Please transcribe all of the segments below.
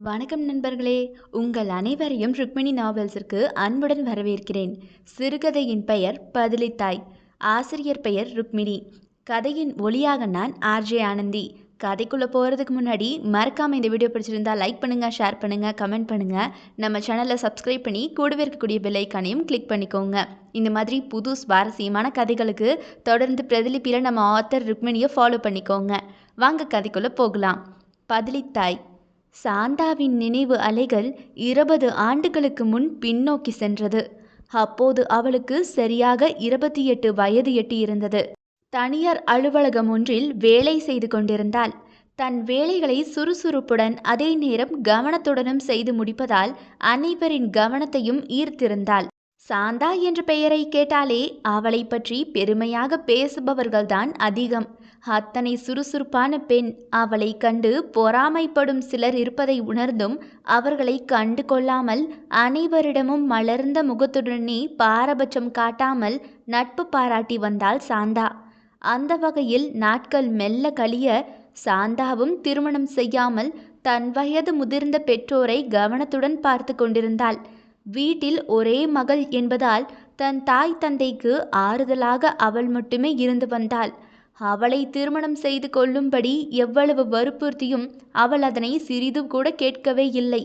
வணக்கம் நண்பர்களே. உங்கள் அனைவரையும் ருக்மிணி நாவல்ஸிற்கு அன்புடன் வரவேற்கிறேன். சிறுகதையின் பெயர் பதிலித்தாய். ஆசிரியர் பெயர் ருக்மிணி. கதையின் ஒளியாக நான் ஆர்ஜே ஆனந்தி. கதைக்குள்ளே போகிறதுக்கு முன்னாடி மறக்காமல் இந்த வீடியோ பிடிச்சிருந்தால் லைக் பண்ணுங்கள் ஷேர் பண்ணுங்கள் கமெண்ட் பண்ணுங்கள் நம்ம சேனலை சப்ஸ்கிரைப் பண்ணி கூடவே இருக்கக்கூடிய பெல்லைக்கானையும் கிளிக் பண்ணிக்கோங்க. இந்த மாதிரி புது சுவாரஸ்யமான கதைகளுக்கு தொடர்ந்து பிரதிலிப்பியில் நம்ம ஆத்தர் ருக்மிணியை ஃபாலோ பண்ணிக்கோங்க. வாங்க கதைக்குள்ளே போகலாம். பதிலித்தாய். சாந்தாவின் நினைவு அலைகள் இருபது ஆண்டுகளுக்கு முன் பின்னோக்கி சென்றது. அப்போது அவளுக்கு சரியாக இருபத்தி எட்டு வயது எட்டியிருந்தது. தனியார் அலுவலகம் ஒன்றில் வேலை செய்து கொண்டிருந்தாள். தன் வேலைகளை சுறுசுறுப்புடன் அதே நேரம் கவனத்துடனும் செய்து முடிப்பதால் அனைவரின் கவனத்தையும் ஈர்த்திருந்தாள். சாந்தா என்ற பெயரை கேட்டாலே அவளை பற்றி பெருமையாக பேசுபவர்கள்தான் அதிகம். அத்தனை சுறுசுறுப்பான பெண் அவளை கண்டு பொறாமைப்படும் சிலர் இருப்பதை உணர்ந்தும் அவர்களை கண்டு கொள்ளாமல் அனைவரிடமும் மலர்ந்த முகத்துடனே பாரபட்சம் காட்டாமல் நட்பு பாராட்டி வந்தாள் சாந்தா. அந்த வகையில் நாட்கள் மெல்ல கழிய சாந்தாவும் திருமணம் செய்யாமல் தன் வயது முதிர்ந்த பெற்றோரை கவனத்துடன் பார்த்து கொண்டிருந்தாள். வீட்டில் ஒரே மகள் என்பதால் தன் தாய் தந்தைக்கு ஆறுதலாக அவள் மட்டுமே இருந்து வந்தாள். அவளை திருமணம் செய்து கொள்ளும்படி எவ்வளவு வற்புறுத்தியும் அவள் அதனை சிறிது கூட கேட்கவே இல்லை.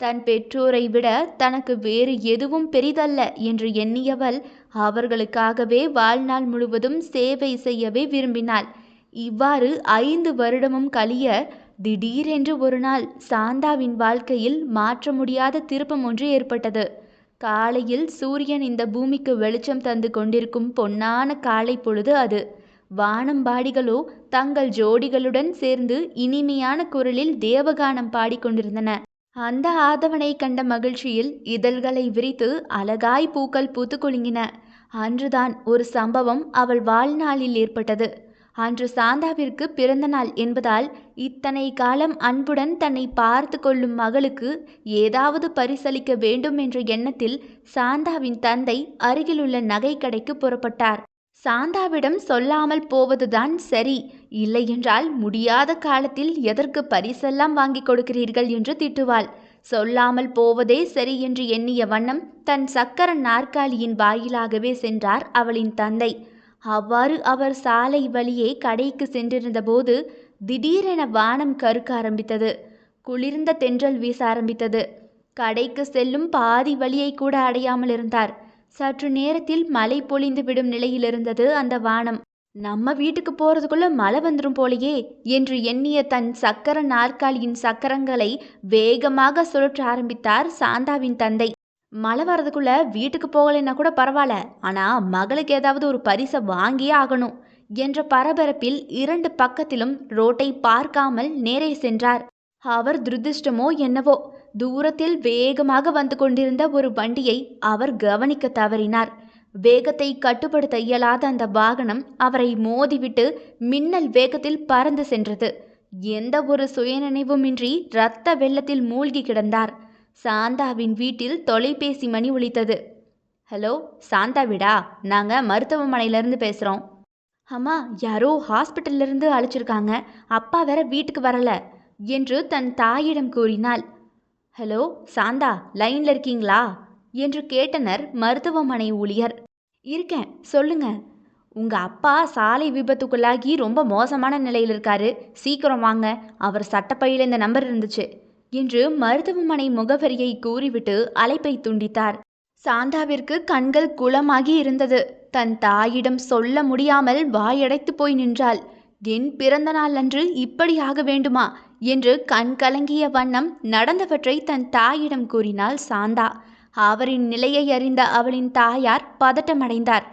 தன் பெற்றோரை விட தனக்கு வேறு எதுவும் பெரிதல்ல என்று எண்ணியவள் அவர்களுக்காகவே வாழ்நாள் முழுவதும் சேவை செய்யவே விரும்பினாள். இவ்வாறு ஐந்து வருடமும் கழிய திடீரென்று ஒரு நாள் சாந்தாவின் வாழ்க்கையில் மாற்ற முடியாத திருப்பம் ஒன்று ஏற்பட்டது. காலையில் சூரியன் இந்த பூமிக்கு வெளிச்சம் தந்து கொண்டிருக்கும் பொன்னான காலை பொழுது அது. வானம்பாடிகளோ தங்கள் ஜோடிகளுடன் சேர்ந்து இனிமையான குரலில் தேவகானம் பாடிக்கொண்டிருந்தன. அந்த ஆதவனை கண்ட மகிழ்ச்சியில் இதழ்களை விரித்து அழகாய் பூக்கள் பூத்து குலுங்கின. அன்றுதான் ஒரு சம்பவம் அவள் வாழ்நாளில் ஏற்பட்டது. அன்று சாந்தாவிற்கு பிறந்த நாள் என்பதால் இத்தனை காலம் அன்புடன் தன்னை பார்த்து கொள்ளும் மகளுக்கு ஏதாவது பரிசளிக்க வேண்டும் என்ற எண்ணத்தில் சாந்தாவின் தந்தை அருகிலுள்ள நகை கடைக்கு புறப்பட்டார். சாந்தாவிடம் சொல்லாமல் போவதுதான் சரி. இல்லையென்றால் முடியாத காலத்தில் எதற்கு பரிசெல்லாம் வாங்கி கொடுக்கிறீர்கள் என்று திட்டுவாள். சொல்லாமல் போவதே சரி என்று எண்ணிய வண்ணம் தன் சக்கர நாற்காலியின் வாயிலாகவே சென்றார் அவளின் தந்தை. அவ்வாறு அவர் சாலை வழியே கடைக்கு சென்றிருந்தபோது திடீரென வானம் கருக்க ஆரம்பித்தது. குளிர்ந்த தென்றல் வீச ஆரம்பித்தது. கடைக்கு செல்லும் பாதி வழியை கூட அடையாமல் இருந்தார். சற்று நேரத்தில் மழை பொழிந்து விடும் நிலையில் இருந்தது அந்த வானம். நம்ம வீட்டுக்கு போறதுக்குள்ள மழை வந்துடும் போலையே என்று எண்ணிய தன் சக்கர நாற்காலியின் சக்கரங்களை வேகமாக சுழற்ற ஆரம்பித்தார் சாந்தாவின் தந்தை. மழை வர்றதுக்குள்ள வீட்டுக்கு போகலைன்னா கூட பரவாயில்ல ஆனா மகளுக்கு ஏதாவது ஒரு பரிசை வாங்கியே ஆகணும் என்ற பரபரப்பில் இரண்டு பக்கத்திலும் ரோட்டை பார்க்காமல் நேரே சென்றார். அவர் துரதிருஷ்டமோ என்னவோ தூரத்தில் வேகமாக வந்து கொண்டிருந்த ஒரு வண்டியை அவர் கவனிக்க தவறினார். வேகத்தை கட்டுப்படுத்த இயலாத அந்த வாகனம் அவரை மோதிவிட்டு மின்னல் வேகத்தில் பறந்து சென்றது. எந்த ஒரு சுயநினைவுமின்றி இரத்த வெள்ளத்தில் மூழ்கி கிடந்தார். சாந்தாவின் வீட்டில் தொலைபேசி மணி ஒலித்தது. ஹலோ சாந்தா விடா? நாங்கள் மருத்துவமனையிலேருந்து பேசுகிறோம் அம்மா யாரோ ஹாஸ்பிட்டல்லேருந்து அழைச்சிருக்காங்க. அப்பா வேற வீட்டுக்கு வரல. என்று தன் தாயிடம் கூறினாள். ஹலோ சாந்தா லைன்ல இருக்கீங்களா? என்று கேட்டனர் மருத்துவமனை ஊழியர். இருக்கேன் சொல்லுங்க. உங்க அப்பா சாலை விபத்துக்குள்ளாகி ரொம்ப மோசமான நிலையில் இருக்காரு. சீக்கிரம் வாங்க. அவர் சட்டப்பையில் இந்த நம்பர் இருந்துச்சு என்று மருத்துவமனை முகவரியை கூறிவிட்டு அழைப்பை துண்டித்தார். சாந்தாவிற்கு கண்கள் குளமாகி இருந்தது. தன் தாயிடம் சொல்ல முடியாமல் வாயடைத்து போய் நின்றாள். என் பிறந்த நாள் அன்று இப்படி ஆக வேண்டுமா? என்று கண் கலங்கிய வண்ணம் நடந்தவற்றை தன் தாயிடம் கூறினாள் சாந்தா. அவரின் நிலையை அறிந்த அவளின் தாயார் பதட்டமடைந்தார்.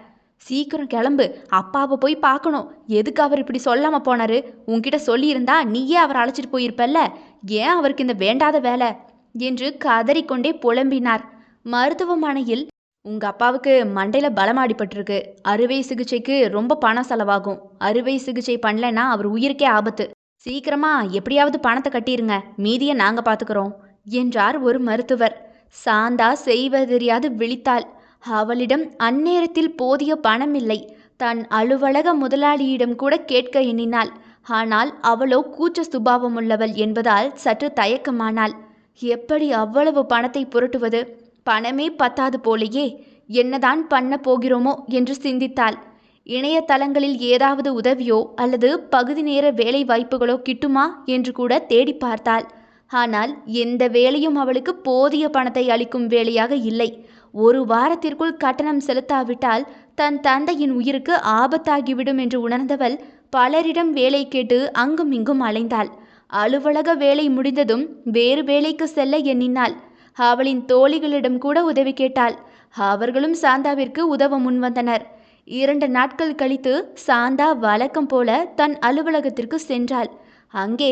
சீக்கிரம் கிளம்பு அப்பாவை போய் பார்க்கணும். எதுக்கு அவர் இப்படி சொல்லாம போனாரு? உன்கிட்ட சொல்லியிருந்தா நீயே அவர் அழைச்சிட்டு போயிருப்பல்ல? ஏன் அவருக்கு இந்த வேண்டாத வேலை? என்று கதறிக்கொண்டே புலம்பினார். மருத்துவமனையில் உங்க அப்பாவுக்கு மண்டையில பலமாடிப்பட்டிருக்கு அறுவை சிகிச்சைக்கு ரொம்ப பணம் செலவாகும். அறுவை சிகிச்சை பண்ணலன்னா அவர் உயிருக்கே ஆபத்து. சீக்கிரமா எப்படியாவது பணத்தை கட்டிருங்க. மீதியை நாங்க பாத்துக்கிறோம் என்றார் ஒரு மருத்துவர். சாந்தா செய்வதறியாது விழித்தாள். அவளிடம் அந்நேரத்தில் போதிய பணம் இல்லை. தன் அலுவலக முதலாளியிடம் கூட கேட்க எண்ணினாள். ஆனால் அவளோ கூச்ச சுபாவமுள்ளவள் என்பதால் சற்று தயக்கமானாள். எப்படி அவ்வளவு பணத்தை புரட்டுவது? பணமே பத்தாது போலேயே. என்னதான் பண்ண போகிறோமோ? என்று சிந்தித்தாள். இணையதளங்களில் ஏதாவது உதவியோ அல்லது பகுதி நேர வேலை வாய்ப்புகளோ கிட்டுமா என்று கூட தேடி பார்த்தாள். ஆனால் எந்த வேலையும் அவளுக்கு போதிய பணத்தை அளிக்கும் வேலையாக இல்லை. ஒரு வாரத்திற்குள் கட்டணம் செலுத்தாவிட்டால் தன் தந்தையின் உயிருக்கு ஆபத்தாகிவிடும் என்று உணர்ந்தவள் பலரிடம் வேலை கேட்டு அங்கும் இங்கும் அலைந்தாள். அலுவலக வேலை முடிந்ததும் வேறு வேலைக்கு செல்ல எண்ணினாள். அவளின் தோழிகளிடம் கூட உதவி கேட்டாள். அவர்களும் சாந்தாவிற்கு உதவ முன்வந்தனர். இரண்டு நாட்கள் கழித்து சாந்தா வழக்கம் போல தன் அலுவலகத்திற்கு சென்றாள். அங்கே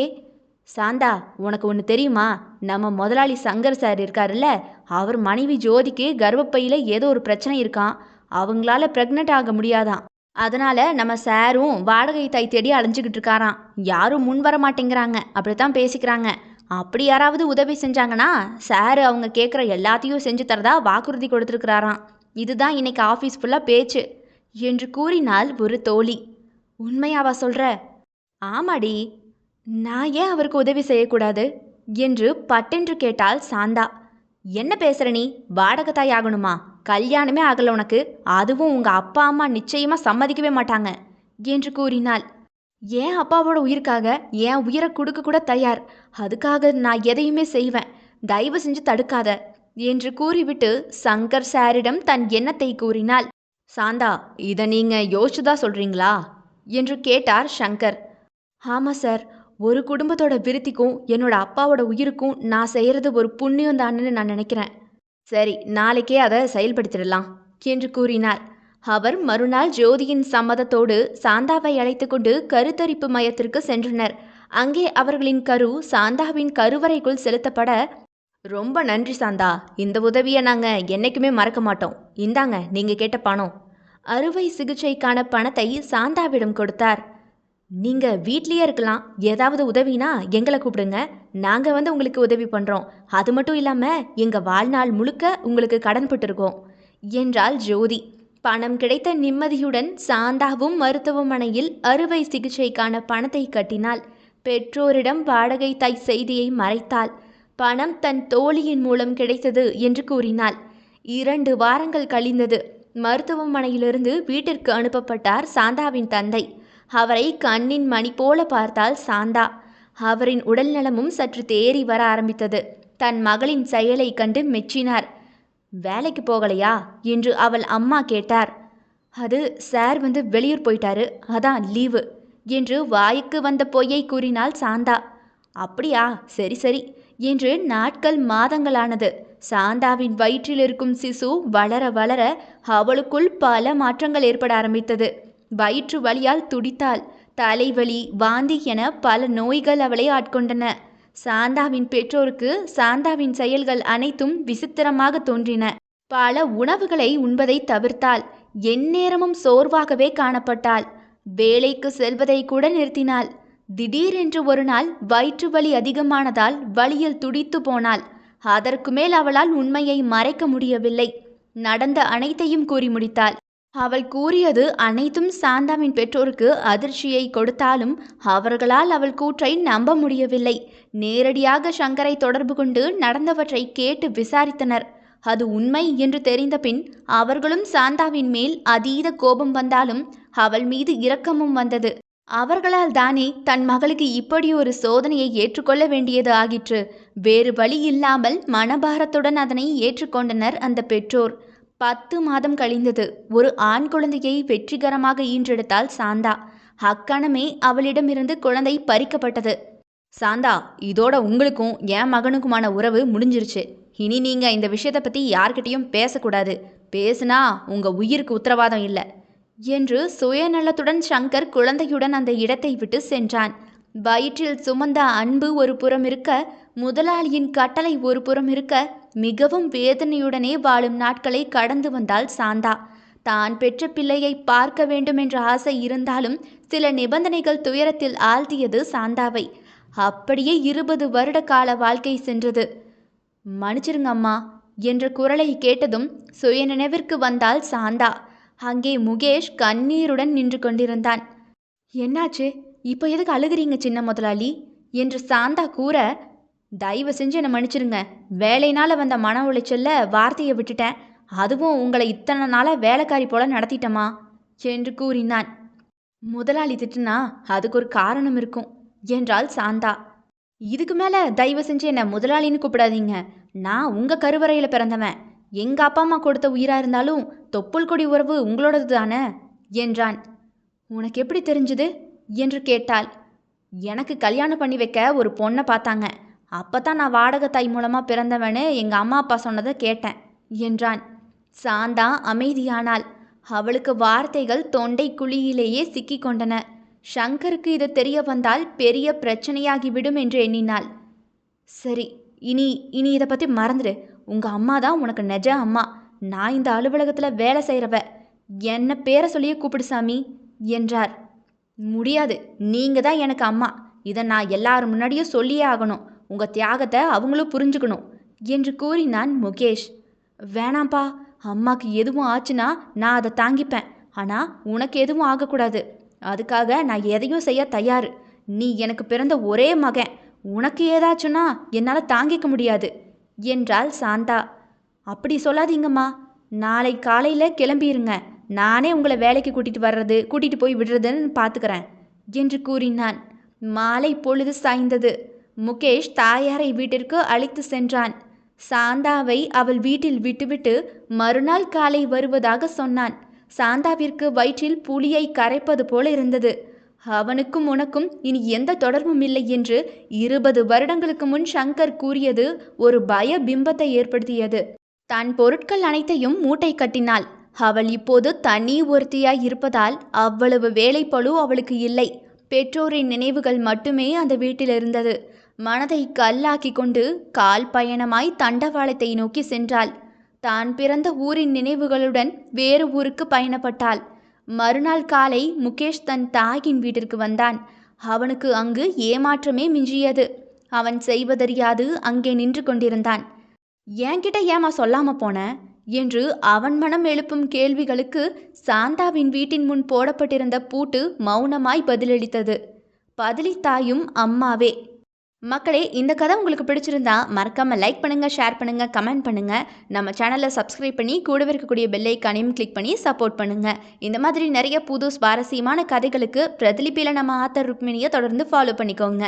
சாந்தா உனக்கு ஒன்று தெரியுமா? நம்ம முதலாளி சங்கர் சார் இருக்காருல்ல அவர் மனைவி ஜோதிக்கு கர்ப்பப்பையில் ஏதோ ஒரு பிரச்சனை இருக்கான் அவங்களால ப்ரெக்னென்ட் ஆக முடியாதான் அதனால நம்ம சாரும் வாடகை தாய் தேடி அலைஞ்சிக்கிட்டு இருக்காராம். யாரும் முன் வர மாட்டேங்கிறாங்க. அப்படித்தான் பேசிக்கிறாங்க. அப்படி யாராவது உதவி செஞ்சாங்கன்னா சார் அவங்க கேட்குற எல்லாத்தையும் செஞ்சு தரதா வாக்குறுதி கொடுத்துருக்கிறாராம். இதுதான் இன்னைக்கு ஆஃபீஸ் ஃபுல்லாக பேச்சு. என்று கூறினாள் ஒரு தோழி. உண்மையாவா சொல்ற? ஆமாடி. நான் ஏன் அவருக்கு உதவி செய்யக்கூடாது? என்று பட்டென்று கேட்டாள் சாந்தா. என்ன பேசுற நீ? வாடகத்தாய் ஆகணுமா? கல்யாணமே ஆகல உனக்கு. அதுவும் உங்க அப்பா அம்மா நிச்சயமா சம்மதிக்கவே மாட்டாங்க என்று கூறினாள். ஏன் அப்பாவோட உயிருக்காக? என் உயிரை கொடுக்க கூட தயார்? அதுக்காக நான் எதையுமே செய்வேன். தயவு செஞ்சு தடுக்காத என்று கூறிவிட்டு சங்கர் சாரிடம் தன் எண்ணத்தை கூறினாள். சாந்தா இதை நீங்கள் யோசிச்சுதா சொல்கிறீங்களா என்று கேட்டார் ஷங்கர் ஆமாம் சார். ஒரு குடும்பத்தோட விருத்திக்கும் என்னோட அப்பாவோட உயிருக்கும் நான் செய்கிறது ஒரு புண்ணியம் தான்னு நான் நினைக்கிறேன். சரி நாளைக்கே அதை செயல்படுத்திடலாம் என்று கூறினார். அவர் மறுநாள் ஜோதியின் சம்மதத்தோடு சாந்தாவை அழைத்து கொண்டு கருத்தரிப்பு மையத்திற்கு சென்றனர். அங்கே அவர்களின் கரு சாந்தாவின் கருவறைக்குள் செலுத்தப்பட ரொம்ப நன்றி சாந்தா. இந்த உதவியை நாங்கள் என்றைக்குமே மறக்க மாட்டோம். இந்தாங்க நீங்கள் கேட்ட பணம். அறுவை சிகிச்சைக்கான பணத்தை சாந்தாவிடம் கொடுத்தார். நீங்கள் வீட்லேயே இருக்கலாம். ஏதாவது உதவினா எங்களை கூப்பிடுங்க. நாங்கள் வந்து உங்களுக்கு உதவி பண்ணுறோம் அது மட்டும் இல்லாமல் எங்கள் வாழ்நாள் முழுக்க உங்களுக்கு கடன் பட்டிருக்கோம். என்றாள் ஜோதி. பணம் கிடைத்த நிம்மதியுடன் சாந்தாவும் மருத்துவமனையில் அறுவை சிகிச்சைக்கான பணத்தை கட்டினாள். பெற்றோரிடம் வாடகை தாய் செய்தியை மறைத்தாள். பணம் தன் தோழியின் மூலம் கிடைத்தது என்று கூறினாள். இரண்டு வாரங்கள் கழிந்தது. மருத்துவமனையிலிருந்து வீட்டிற்கு அனுப்பப்பட்டார் சாந்தாவின் தந்தை. அவரை கண்ணின் மணி போல பார்த்தால் சாந்தா. அவரின் உடல்நலமும் சற்று தேறி வர ஆரம்பித்தது. தன் மகளின் செயலை கண்டு மெச்சினார். வேலைக்கு போகலையா? என்று அவள் அம்மா கேட்டார். அது சார் வந்து வெளியூர் போயிட்டாரு. அதான் லீவு என்று வாய்க்கு வந்த பொய்யை கூறினாள் சாந்தா. அப்படியா? சரி சரி. என்று நாட்கள் மாதங்களானது. சாந்தாவின் வயிற்றில் இருக்கும் சிசு வளர வளர அவளுக்குள் பல மாற்றங்கள் ஏற்பட ஆரம்பித்தது. வயிற்று வலியால் துடித்தாள். தலைவலி வாந்தி என பல நோய்கள் அவளை ஆட்கொண்டன. சாந்தாவின் பெற்றோருக்கு சாந்தாவின் செயல்கள் அனைத்தும் விசித்திரமாக தோன்றின. பல உணவுகளை உண்பதை தவிர்த்தாள். எந்நேரமும் சோர்வாகவே காணப்பட்டாள். வேலைக்கு செல்வதை கூட நிறுத்தினாள். திடீரென்று ஒரு நாள் வயிற்று வலி அதிகமானதால் வலியில் துடித்து போனாள். அதற்கு மேல் அவளால் உண்மையை மறைக்க முடியவில்லை. நடந்த அனைத்தையும் கூறி முடித்தாள். அவள் கூறியது அனைத்தும் சாந்தாவின் பெற்றோருக்கு அதிர்ச்சியை கொடுத்தாலும் அவர்களால் அவள் கூற்றை நம்ப முடியவில்லை. நேரடியாக சங்கரை தொடர்பு கொண்டு நடந்தவற்றை கேட்டு விசாரித்தனர். அது உண்மை என்று தெரிந்தபின் அவர்களும் சாந்தாவின் மேல் அதீத கோபம் வந்தாலும் அவள் மீது இரக்கமும் வந்தது. அவர்களால் தானே தன் மகளுக்கு இப்படி ஒரு சோதனையை ஏற்றுக்கொள்ள வேண்டியது ஆகிற்று. வேறு வழி இல்லாமல் மனபாரத்துடன் அதனை ஏற்றுக்கொண்டனர் அந்த பெற்றோர். பத்து மாதம் கழிந்தது. ஒரு ஆண் குழந்தையை வெற்றிகரமாக ஈன்றெடுத்தாள் சாந்தா. அக்கணமே அவளிடமிருந்து குழந்தை பறிக்கப்பட்டது. சாந்தா இதோட உங்களுக்கும் என் மகனுக்குமான உறவு முடிஞ்சிருச்சு. இனி நீங்க இந்த விஷயத்தை பத்தி யார்கிட்டையும் பேசக்கூடாது. பேசுனா உங்க உயிருக்கு உத்தரவாதம் இல்லை. என்று சுயநலத்துடன் சங்கர் குழந்தையுடன் அந்த இடத்தை விட்டு சென்றான். வயிற்றில் சுமந்த அன்பு ஒரு புறம் இருக்க முதலாளியின் கட்டளை ஒரு புறம் இருக்க மிகவும் வேதனையுடனே வாழும் நாட்களை கடந்து வந்தாள் சாந்தா. தான் பெற்ற பிள்ளையை பார்க்க வேண்டும் என்ற ஆசை இருந்தாலும் சில நிபந்தனைகள் துயரத்தில் ஆழ்த்தியது சாந்தாவை. அப்படியே இருபது வருட கால வாழ்க்கை சென்றது. மன்னிச்சிருங்க அம்மா என்ற குரலை கேட்டதும் சுயநினைவிற்கு வந்தாள் சாந்தா. அங்கே முகேஷ் கண்ணீருடன் நின்று கொண்டிருந்தான். என்னாச்சு? இப்போ எதுக்கு அழுகிறீங்க சின்ன முதலாளி? என்று சாந்தா கூற தயவு செஞ்சு என்னை மன்னிச்சிருங்க. வேலையினால் வந்த மன உளைச்சல்ல வார்த்தையை விட்டுட்டேன். அதுவும் உங்களை இத்தனை நாளாக வேலைக்காரி போல நடத்திட்டமா? என்று கூறினான். முதலாளி திட்டுனா அதுக்கு ஒரு காரணம் இருக்கும் என்றாள் சாந்தா. இதுக்கு மேலே தயவு செஞ்சு என்னை முதலாளின்னு கூப்பிடாதீங்க. நான் உங்கள் கருவறையில் பிறந்தவன். எங்கள் அப்பா அம்மா கொடுத்த உயிராக இருந்தாலும் தொப்புள் கொடி உறவு உங்களோடது தானே? என்றான். உனக்கு எப்படி தெரிஞ்சுது? என்று கேட்டாள். எனக்கு கல்யாணம் பண்ணி வைக்க ஒரு பொண்ணை பார்த்தாங்க. அப்போ தான் நான் வாடகை தாய் மூலமாக பிறந்தவனே எங்கள் அம்மா அப்பா சொன்னதை கேட்டேன் என்றான். சாந்தா அமைதியானாள். அவளுக்கு வார்த்தைகள் தொண்டை குழியிலேயே சிக்கி கொண்டன. ஷங்கருக்கு இது தெரிய வந்தால் பெரிய பிரச்சனையாகிவிடும் என்று எண்ணினாள். சரி இனி இனி இதை பற்றி மறந்துடு. உங்கள் அம்மா தான் உனக்கு நெஜ அம்மா. நான் இந்த அலுவலகத்தில் வேலை செய்கிறவ என்ன பேரை சொல்லியே கூப்பிடு சாமி என்றார். முடியாது நீங்கள் தான் எனக்கு அம்மா. இதை நான் எல்லார் முன்னாடியும் சொல்லியே ஆகணும். உங்கள் தியாகத்தை அவங்களும் புரிஞ்சுக்கணும் என்று கூறினான் முகேஷ். வேணாம்ப்பா அம்மாக்கு எதுவும் ஆச்சுன்னா நான் அதை தாங்கிப்பேன். ஆனால் உனக்கு எதுவும் ஆகக்கூடாது. அதுக்காக நான் எதையும் செய்ய தயார். நீ எனக்கு பிறந்த ஒரே மகன். உனக்கு ஏதாச்சுன்னா என்னால் தாங்கிக்க முடியாது. என்றாள் சாந்தா. அப்படி சொல்லாதீங்கம்மா. நாளை காலையில் கிளம்பிருங்க. நானே உங்களை வேலைக்கு கூட்டிகிட்டு வர்றது கூட்டிகிட்டு போய் விடுறதுன்னு பார்த்துக்கிறேன் என்று கூறினான். மாலை பொழுது சாய்ந்தது. முகேஷ் தாயாரை வீட்டிற்கு அழைத்து சென்றான். சாந்தாவை அவள் வீட்டில் விட்டுவிட்டு மறுநாள் காலை வருவதாக சொன்னான். சாந்தாவிற்கு வயிற்றில் புலியை கரைப்பது போல இருந்தது. அவனுக்கும் உனக்கும் இனி எந்த தொடர்பும் இல்லை என்று இருபது வருடங்களுக்கு முன் சங்கர் கூறியது ஒரு பய பிம்பத்தை ஏற்படுத்தியது. தன் பொருட்கள் அனைத்தையும் மூட்டை கட்டினாள். அவள் இப்போது தனி ஒருத்தியாய் இருப்பதால் அவ்வளவு வேலைப்பழு அவளுக்கு இல்லை. பெற்றோரின் நினைவுகள் மட்டுமே அந்த வீட்டில் இருந்தது. மனதை கல்லாக்கி கொண்டு கால் பயணமாய் தண்டவாளத்தை நோக்கி சென்றாள். தான் பிறந்த ஊரின் நினைவுகளுடன் வேறு ஊருக்கு பயணப்பட்டாள். மறுநாள் காலை முகேஷ் தன் தாயின் வீட்டிற்கு வந்தான். அவனுக்கு அங்கு ஏமாற்றமே மிஞ்சியது. அவன் செய்வதறியாது அங்கே நின்று கொண்டிருந்தான். என்கிட்ட ஏமா சொல்லாம போன? என்று அவன் மனம் எழுப்பும் கேள்விகளுக்கு சாந்தாவின் வீட்டின் முன் போடப்பட்டிருந்த பூட்டு மௌனமாய் பதிலளித்தது. பதிலித்தாயும் அம்மாவே மக்களே இந்த கதை உங்களுக்கு பிடிச்சிருந்தா மறக்காமல் லைக் பண்ணுங்க ஷேர் பண்ணுங்க கமெண்ட் பண்ணுங்க. நம்ம சேனலை சப்ஸ்கிரைப் பண்ணி கூடவே இருக்கக்கூடிய பெல்லைக்கானையும் கிளிக் பண்ணி சப்போர்ட் பண்ணுங்க. இந்த மாதிரி நிறைய புது சுவாரஸ்யமான கதைகளுக்கு பிரதிலிபியில் நம்ம ஆத்தர் ருக்மிணியை தொடர்ந்து ஃபாலோ பண்ணிக்கோங்க.